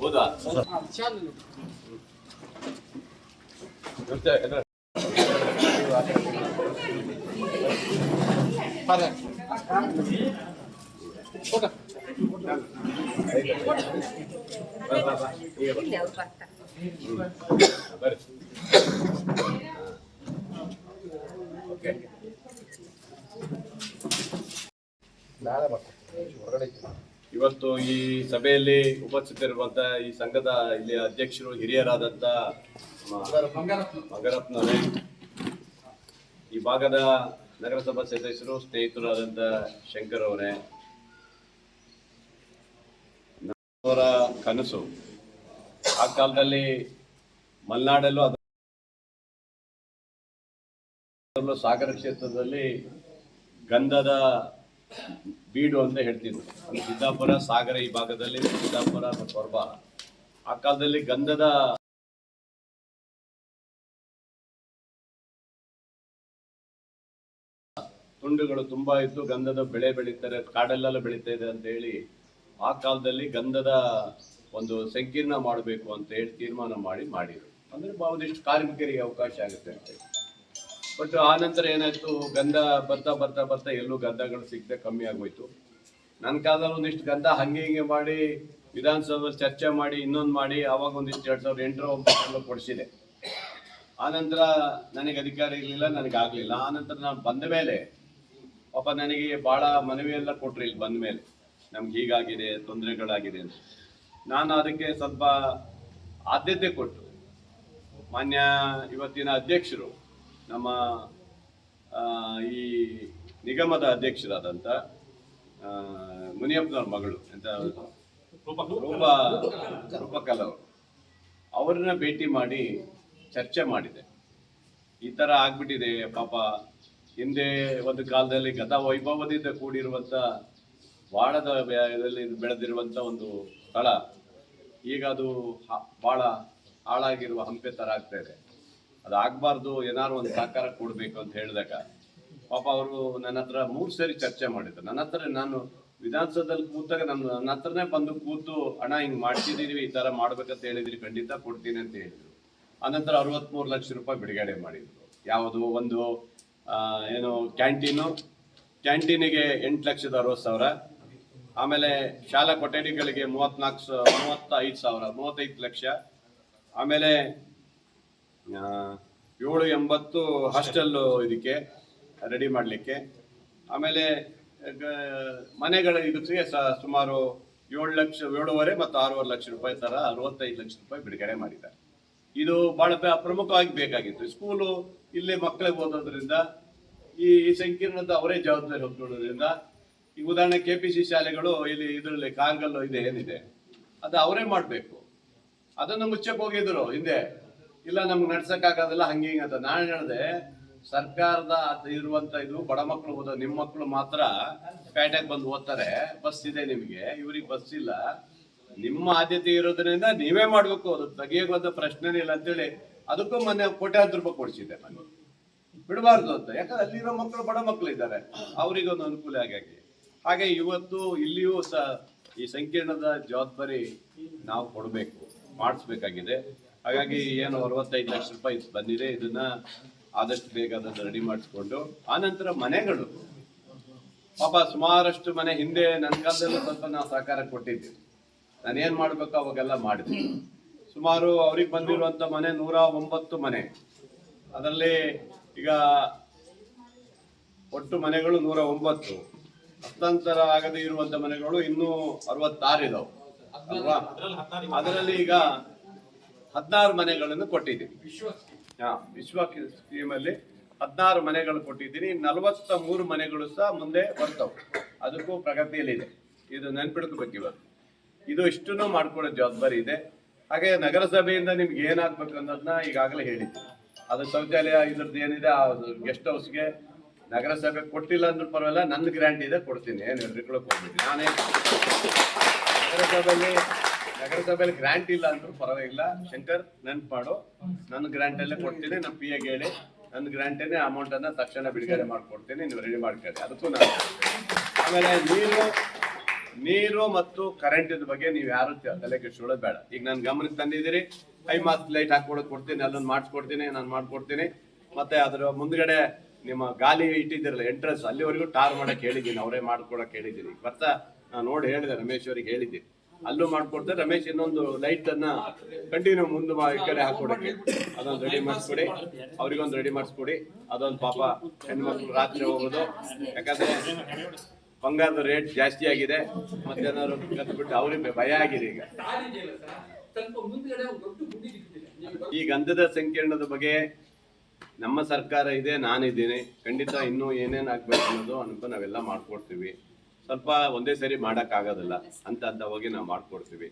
ಹೌದಾ ಇವತ್ತು ಈ ಸಭೆಯಲ್ಲಿ ಉಪಸ್ಥಿತರಿರುವಂತ ಈ ಸಂಘದ ಇಲ್ಲಿ ಅಧ್ಯಕ್ಷರು, ಹಿರಿಯರಾದಂತ ಮಂಗರತ್ನವರೇ ಈ ಭಾಗದ ನಗರಸಭಾ ಸದಸ್ಯರು, ಸ್ನೇಹಿತರಾದಂತ ಶಂಕರ್ ಅವರೇ ಅವರ ಕನಸು. ಆ ಕಾಲದಲ್ಲಿ ಮಲೆನಾಡಲ್ಲೂ ಅದರಲ್ಲೂ ಸಾಗರ ಕ್ಷೇತ್ರದಲ್ಲಿ ಗಂಧದ ಬೀಡು ಅಂತ ಹೇಳ್ತಿದ್ರು. ಅಲ್ಲಿ ಸಿದ್ದಾಪುರ, ಸಾಗರ ಈ ಭಾಗದಲ್ಲಿ, ಸಿದ್ದಾಪುರ ಮತ್ತು ಆ ಕಾಲದಲ್ಲಿ ಗಂಧದ ತುಂಡುಗಳು ತುಂಬಾ ಇತ್ತು. ಗಂಧದ ಬೆಳೆ ಬೆಳೀತಾರೆ ಕಾಡಲ್ಲೆಲ್ಲ ಬೆಳೀತಾ ಇದೆ ಅಂತ ಹೇಳಿ ಆ ಕಾಲದಲ್ಲಿ ಗಂಧದ ಒಂದು ಸಂಕೀರ್ಣ ಮಾಡಬೇಕು ಅಂತ ಹೇಳಿ ತೀರ್ಮಾನ ಮಾಡಿ ಮಾಡಿದ್ರು. ಅಂದ್ರೆ ಒಂದಿಷ್ಟು ಕಾರ್ಮಿಕರಿಗೆ ಅವಕಾಶ ಆಗುತ್ತೆ ಅಂತ ಬಟ್ ಆ ನಂತರ ಏನಾಯ್ತು, ಗಂಧ ಬರ್ತಾ ಬರ್ತಾ ಬರ್ತಾ ಎಲ್ಲೂ ಗಂಧಗಳು ಸಿಗದೆ ಕಮ್ಮಿ ಆಗೋಯ್ತು. ನನ್ನ ಕಾಲದಲ್ಲಿ ಒಂದಿಷ್ಟು ಗಂಧ ಹಂಗೆ ಹಿಂಗೆ ಮಾಡಿ, ವಿಧಾನಸೌಧದಲ್ಲಿ ಚರ್ಚೆ ಮಾಡಿ, ಇನ್ನೊಂದು ಮಾಡಿ ಅವಾಗ ಒಂದಿಷ್ಟು ಎರಡು ಸಾವಿರದ ಎಂಟರ ಒಂಬತ್ತರಲ್ಲೂ ಕೊಡಿಸಿದೆ. ಆ ನಂತರ ನನಗೆ ಅಧಿಕಾರ ಇರಲಿಲ್ಲ, ನನಗೆ ಆಗಲಿಲ್ಲ. ಆ ನಂತರ ನಾನು ಬಂದ ಮೇಲೆ, ಪಾಪ ನನಗೆ ಭಾಳ ಮನವಿ ಎಲ್ಲ ಕೊಟ್ರಿ ಇಲ್ಲಿ ಬಂದ ಮೇಲೆ. ನಮ್ಗೆ ಹೀಗಾಗಿದೆ, ತೊಂದರೆಗಳಾಗಿದೆ ಅಂತ. ನಾನು ಅದಕ್ಕೆ ಸ್ವಲ್ಪ ಆದ್ಯತೆ ಕೊಟ್ಟು ಮಾನ್ಯ ಇವತ್ತಿನ ಅಧ್ಯಕ್ಷರು ನಮ್ಮ ಈ ನಿಗಮದ ಅಧ್ಯಕ್ಷರಾದಂಥ ಮುನಿಯಪ್ಪನವ್ರ ಮಗಳು ಎಂತ ರೂಪ ರೂಪಕಲ್ ಅವರು ಅವ್ರನ್ನ ಭೇಟಿ ಮಾಡಿ ಚರ್ಚೆ ಮಾಡಿದೆ. ಈ ಥರ ಆಗ್ಬಿಟ್ಟಿದೆ ಪಾಪ. ಹಿಂದೆ ಒಂದು ಕಾಲದಲ್ಲಿ ಗತ ವೈಭವದಿಂದ ಕೂಡಿರುವಂಥ ವಾಡದಲ್ಲಿ ಇದರಲ್ಲಿ ಬೆಳೆದಿರುವಂಥ ಒಂದು ಸ್ಥಳ. ಈಗ ಅದು ಬಹಳ ಹಾಳಾಗಿರುವ ಹಂಪೆ ಥರ ಆಗ್ತಾ ಇದೆ. ಅದು ಆಗ್ಬಾರ್ದು, ಏನಾದ್ರು ಒಂದು ಸಹಕಾರ ಕೊಡಬೇಕು ಅಂತ ಹೇಳಿದಾಗ, ಪಾಪ ಅವರು ನನ್ನ ಹತ್ರ ಮೂರು ಸರಿ ಚರ್ಚೆ ಮಾಡಿದ್ರು. ನನ್ನ ಹತ್ರ ನಾನು ವಿಧಾನಸೌಧದಲ್ಲಿ ಕೂತಾಗ ನನ್ನ ನನ್ನ ಹತ್ರನೇ ಬಂದು ಕೂತು ಹಣ ಹಿಂಗ್ ಮಾಡ್ತಿದ್ದೀವಿ ಈ ತರ ಮಾಡ್ಬೇಕಂತ ಹೇಳಿದ್ರಿ, ಖಂಡಿತ ಕೊಡ್ತೀನಿ ಅಂತ ಹೇಳಿದ್ರು. ಅನಂತರ ಅರವತ್ಮೂರು ಲಕ್ಷ ರೂಪಾಯಿ ಬಿಡುಗಡೆ ಮಾಡಿದ್ರು. ಯಾವುದು ಒಂದು ಏನು, ಕ್ಯಾಂಟೀನು, ಕ್ಯಾಂಟೀನಿಗೆ ಎಂಟು ಲಕ್ಷದ ಅರವತ್ತು ಸಾವಿರ. ಆಮೇಲೆ ಶಾಲಾ ಕೊಠಡಿಗಳಿಗೆ ಮೂವತ್ನಾಲ್ಕು ಮೂವತ್ತೈದು ಸಾವಿರ, ಮೂವತ್ತೈದು ಲಕ್ಷ. ಆಮೇಲೆ ಏಳು ಎಂಬತ್ತು ಹಾಸ್ಟೆಲ್ಲು ಇದಕ್ಕೆ ರೆಡಿ ಮಾಡಲಿಕ್ಕೆ. ಆಮೇಲೆ ಮನೆಗಳ ಇದಕ್ಕೆ ಸುಮಾರು ಏಳು ಲಕ್ಷ, ಏಳುವರೆ ಮತ್ತು ಆರೂವರೆ ಲಕ್ಷ ರೂಪಾಯಿ ಥರ ಅರವತ್ತೈದು ಲಕ್ಷ ರೂಪಾಯಿ ಬಿಡುಗಡೆ ಮಾಡಿದ್ದಾರೆ. ಇದು ಬ- ಪ್ರಮುಖವಾಗಿ ಬೇಕಾಗಿತ್ತು. ಸ್ಕೂಲು ಇಲ್ಲೇ ಮಕ್ಕಳಿಗೆ ಓದೋದ್ರಿಂದ ಈ ಸಂಕೀರ್ಣದ ಅವರೇ ಜವಾಬ್ದಾರಿ ಹೊತ್ಕೊಳ್ಳೋದ್ರಿಂದ ಈಗ ಉದಾಹರಣೆ ಕೆ ಪಿ ಸಿ ಶಾಲೆಗಳು ಇಲ್ಲಿ ಇದರಲ್ಲಿ ಕಾರ್ಗಲ್ ಇದೆ, ಏನಿದೆ? ಅದು ಅವರೇ ಮಾಡಬೇಕು. ಅದನ್ನು ಮುಚ್ಚಕ್ಕೆ ಹೋಗಿದ್ರು ಹಿಂದೆ. ಇಲ್ಲ, ನಮ್ಗೆ ನಡ್ಸಕ್ಕಾಗೋದಿಲ್ಲ, ಹಂಗೆ ಹಿಂಗೆ ಅಂತ. ನಾನು ಹೇಳಿದೆ, ಸರ್ಕಾರದ ಇರುವಂತ ಇದು ಬಡ ಮಕ್ಕಳು ಓದೋ ನಿಮ್ಮ ಮಕ್ಕಳು ಮಾತ್ರ ಪೇಟೆಗೆ ಬಂದು ಓದ್ತಾರೆ. ಬಸ್ ಇದೆ ನಿಮಗೆ, ಇವ್ರಿಗೆ ಬಸ್ ಇಲ್ಲ. ನಿಮ್ಮ ಆದ್ಯತೆ ಇರೋದ್ರಿಂದ ನೀವೇ ಮಾಡ್ಬೇಕು. ಅದು ತೆಗಿಯೋದು ಪ್ರಶ್ನೆನೇ ಇಲ್ಲ ಅಂತೇಳಿ ಅದಕ್ಕೂ ಮೊನ್ನೆ ಕೋಟ್ಯಾಂತರ ರೂಪಾಯಿ ಕೊಡಿಸಿದ್ದೆ ಮನೆ ಬಿಡಬಾರ್ದು ಅಂತ. ಯಾಕಂದ್ರೆ ಅಲ್ಲಿರೋ ಮಕ್ಕಳು ಬಡ ಮಕ್ಕಳು ಇದ್ದಾರೆ. ಅವರಿಗೊಂದು ಅನುಕೂಲ ಆಗಿ ಹಾಗೆ ಇವತ್ತು ಇಲ್ಲಿಯೂ ಸಹ ಈ ಸಂಕೀರ್ಣದ ಜವಾಬ್ದಾರಿ ನಾವು ಕೊಡಬೇಕು, ಮಾಡಿಸ್ಬೇಕಾಗಿದೆ. ಹಾಗಾಗಿ ಏನು ಅರವತ್ತೈದು ಲಕ್ಷ ರೂಪಾಯಿ ಬಂದಿದೆ, ಇದನ್ನ ಆದಷ್ಟು ಬೇಗ ಅದನ್ನು ರೆಡಿ ಮಾಡಿಸ್ಕೊಂಡು, ಆನಂತರ ಮನೆಗಳು. ಪಾಪ ಸುಮಾರಷ್ಟು ಮನೆ ಹಿಂದೆ ನನ್ನ ಕಾಲದಲ್ಲಿ ಸ್ವಲ್ಪ ನಾವು ಸಹಕಾರ ಕೊಟ್ಟಿದ್ದೆ ನಾನು ಏನ್ ಮಾಡ್ಬೇಕು ಅವಾಗೆಲ್ಲ ಮಾಡಿದ್ವಿ ಸುಮಾರು ಅವ್ರಿಗೆ ಬಂದಿರುವಂತ ಮನೆ ನೂರ ಒಂಬತ್ತು ಮನೆ. ಅದರಲ್ಲಿ ಈಗ ಒಟ್ಟು ಮನೆಗಳು ನೂರ ಒಂಬತ್ತು. ಹಸ್ತಾಂತರ ಆಗದೆ ಇರುವಂತ ಮನೆಗಳು ಇನ್ನೂ ಅರವತ್ತಾರು ಇದಾವೆ. ಅಲ್ವಾ? ಅದರಲ್ಲಿ ಈಗ ಹದಿನಾರು ಮನೆಗಳನ್ನು ಕೊಟ್ಟಿದ್ದೀನಿ. ಹಾ ವಿಶ್ವ ಸ್ಕೀಮಲ್ಲಿ ಹದಿನಾರು ಮನೆಗಳು ಕೊಟ್ಟಿದ್ದೀನಿ. ನಲವತ್ತ ಮೂರು ಮನೆಗಳು ಸಹ ಮುಂದೆ ಬರ್ತವೆ. ಅದಕ್ಕೂ ಪ್ರಗತಿಯಲ್ಲಿದೆ ಇದು. ನೆನ್ಪಿಡ್ಕೋಬೇಕು ಇವತ್ತು ಇದು ಇಷ್ಟನ್ನು ಮಾಡ್ಕೊಳ್ಳೋ ಜವಾಬ್ದಾರಿ ಇದೆ. ಹಾಗೆ ನಗರಸಭೆಯಿಂದ ನಿಮ್ಗೆ ಏನಾಗ್ಬೇಕು ಅನ್ನೋದನ್ನ ಈಗಾಗಲೇ ಹೇಳಿದ್ದೆ ಅದು ಶೌಚಾಲಯ ಇದ್ರದ್ದು ಏನಿದೆ ಆ ಗೆಸ್ಟ್ ಹೌಸ್ಗೆ ನಗರಸಭೆ ಕೊಟ್ಟಿಲ್ಲ ಅಂದ್ರೆ ಪರವಾಗಿಲ್ಲ ನನ್ನ ಗ್ರ್ಯಾಂಟ್ ಇದೆ, ಕೊಡ್ತೀನಿ. ಏನು ಹೆದರ್ಕೊಳಕ್ ಹೋಗ್ಬಿಟ್ಟು ನಾನೇ ನಗರಸಭೆಯಲ್ಲಿ ನಗರಸಭೆಯಲ್ಲಿ ಗ್ರ್ಯಾಂಟ್ ಇಲ್ಲ ಅಂದ್ರೂ ಪರವಾಗಿಲ್ಲ. ಶಂಕರ್ ನೆನ್ಪು ಮಾಡು ನನ್ನ ಗ್ರ್ಯಾಂಟ್ ಅಲ್ಲೇ ಕೊಡ್ತೀನಿ ನಮ್ಮ ಪಿ ಎಗೆ ಹೇಳಿ. ನನ್ನ ಗ್ರಾಂಟೇನೆ ಅಮೌಂಟ್ ಅನ್ನ ತಕ್ಷಣ ಬಿಡುಗಡೆ ಮಾಡ್ಕೊಡ್ತೀನಿ, ನೀವು ರೆಡಿ ಮಾಡ್ಕೊಳ್ಳಿ. ಅದಕ್ಕೂ ನಾನು ಆಮೇಲೆ ನೀರು ನೀರು ಮತ್ತು ಕರೆಂಟ್ ಬಗ್ಗೆ ನೀವು ಯಾರು ತಲೆ ಕೆಡಿಸ್ಕೊಳ್ಳೋದು ಬೇಡ. ಈಗ ನಾನು ಗಮನಕ್ಕೆ ತಂದಿದ್ದೀರಿ. ಐ ಮಾಸ್ ಲೈಟ್ ಹಾಕೊಡೋದು ಕೊಡ್ತೀನಿ ಅಲ್ಲೊಂದು ಮಾಡಿಸ್ಕೊಡ್ತೀನಿ, ನಾನು ಮಾಡ್ಕೊಡ್ತೀನಿ. ಮತ್ತೆ ಅದರ ಮುಂದ್ಗಡೆ ನಿಮ್ಮ ಗಾಲಿ ಇಟ್ಟಿದ್ದಿರಲ್ಲ ಎಂಟ್ರೆನ್ಸ್ ಅಲ್ಲಿವರೆಗೂ ಟಾರ್ ಮಾಡಕ್ಕೆ ಹೇಳಿದ್ದೀನಿ, ಅವರೇ ಮಾಡ್ಕೊಡಕ್ಕೆ ಹೇಳಿದ್ದೀನಿ. ಬರ್ತಾ, ನಾನು ನೋಡಿ ಹೇಳಿದೆ, ರಮೇಶ್ ಅವರಿಗೆ ಹೇಳಿದ್ದೀನಿ. ಅಲ್ಲೂ ಮಾಡ್ಕೊಡ್ತಾರೆ, ರಮೇಶ್ ಇನ್ನೊಂದು ಲೈಟ್ ಅನ್ನ ಕಂಟಿನ್ಯೂ ಮುಂದೆ ಈ ಕಡೆ ಹಾಕೊಡಕ್ಕೆ. ಅದೊಂದು ರೆಡಿ ಮಾಡಿಸ್ಕೊಡಿ. ಅವ್ರಿಗೊಂದು ರೆಡಿ ಮಾಡಿಸ್ಕೊಡಿ. ಅದೊಂದು ಪಾಪ ಹೆಣ್ಮಕ್ಳು ರಾತ್ರಿ ಹೋಗೋದು. ಯಾಕಂದ್ರೆ ಬಂಗಾರದ ರೇಟ್ ಜಾಸ್ತಿ ಆಗಿದೆ. ಮತ್ತೆ ಏನಾದ್ರು ಕತ್ಬಿಟ್ಟು ಅವ್ರಿಗೆ ಭಯ ಆಗಿದೆ ಈಗ. ಈ ಗಂಧದ ಸಂಕೀರ್ಣದ ಬಗ್ಗೆ ನಮ್ಮ ಸರ್ಕಾರ ಇದೆ, ನಾನಿದ್ದೀನಿ. ಖಂಡಿತ ಇನ್ನೂ ಏನೇನು ಆಗ್ಬೇಕು ಅನ್ನೋದು ನಾವೆಲ್ಲ ಮಾಡ್ಕೊಡ್ತೀವಿ. ಸ್ವಲ್ಪ ಒಂದೇ ಸರಿ ಮಾಡೋಕ್ಕಾಗೋದಿಲ್ಲ. ಅಂತ ಅಂತ ಹೋಗಿ ನಾವು ಮಾಡ್ಕೊಡ್ತೀವಿ.